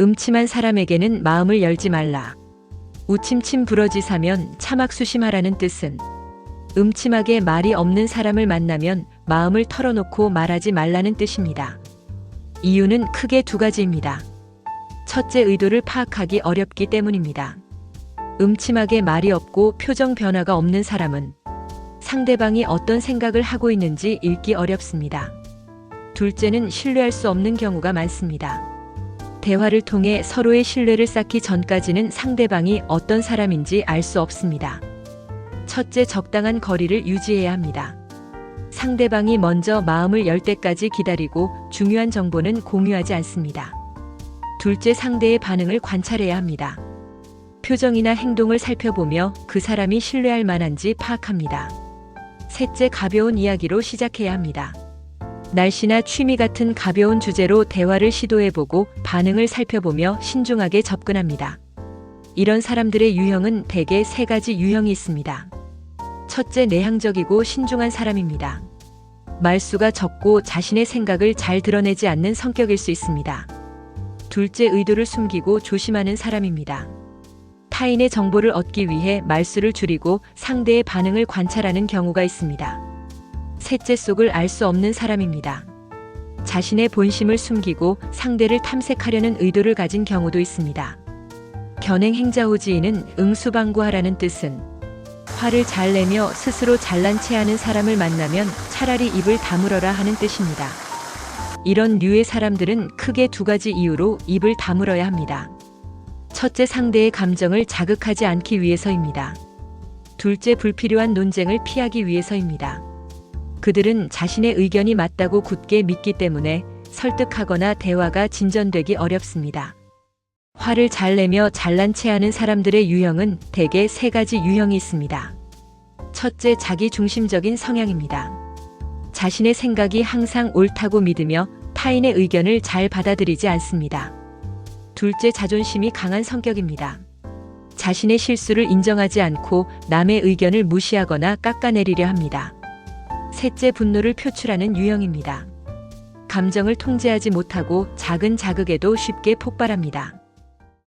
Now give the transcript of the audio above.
음침한 사람에게는 마음을 열지 말라. 우침침 부러지사면 차막수심하라는 뜻은 음침하게 말이 없는 사람을 만나면 마음을 털어놓고 말하지 말라는 뜻입니다. 이유는 크게 두 가지입니다. 첫째 의도를 파악하기 어렵기 때문입니다. 음침하게 말이 없고 표정 변화가 없는 사람은 상대방이 어떤 생각을 하고 있는지 읽기 어렵습니다. 둘째는 신뢰할 수 없는 경우가 많습니다. 대화를 통해 서로의 신뢰를 쌓기 전까지는 상대방이 어떤 사람인지 알 수 없습니다. 첫째, 적당한 거리를 유지해야 합니다. 상대방이 먼저 마음을 열 때까지 기다리고 중요한 정보는 공유하지 않습니다. 둘째, 상대의 반응을 관찰해야 합니다. 표정이나 행동을 살펴보며 그 사람이 신뢰할 만한지 파악합니다. 셋째, 가벼운 이야기로 시작해야 합니다. 날씨나 취미 같은 가벼운 주제로 대화를 시도해보고 반응을 살펴보며 신중하게 접근합니다. 이런 사람들의 유형은 대개 세 가지 유형이 있습니다. 첫째, 내향적이고 신중한 사람입니다. 말수가 적고 자신의 생각을 잘 드러내지 않는 성격일 수 있습니다. 둘째, 의도를 숨기고 조심하는 사람입니다. 타인의 정보를 얻기 위해 말수를 줄이고 상대의 반응을 관찰하는 경우가 있습니다. 셋째 속을 알 수 없는 사람입니다. 자신의 본심을 숨기고 상대를 탐색하려는 의도를 가진 경우도 있습니다. 견행 행자호지인은 응수방구하라는 뜻은 화를 잘 내며 스스로 잘난 체하는 사람을 만나면 차라리 입을 다물어라 하는 뜻입니다. 이런 류의 사람들은 크게 두 가지 이유로 입을 다물어야 합니다. 첫째 상대의 감정을 자극하지 않기 위해서입니다. 둘째 불필요한 논쟁을 피하기 위해서입니다. 그들은 자신의 의견이 맞다고 굳게 믿기 때문에 설득하거나 대화가 진전되기 어렵습니다. 화를 잘 내며 잘난 체 하는 사람들의 유형은 대개 세 가지 유형이 있습니다. 첫째, 자기 중심적인 성향입니다. 자신의 생각이 항상 옳다고 믿으며 타인의 의견을 잘 받아들이지 않습니다. 둘째, 자존심이 강한 성격입니다. 자신의 실수를 인정하지 않고 남의 의견을 무시하거나 깎아내리려 합니다. 셋째, 분노를 표출하는 유형입니다. 감정을 통제하지 못하고 작은 자극에도 쉽게 폭발합니다.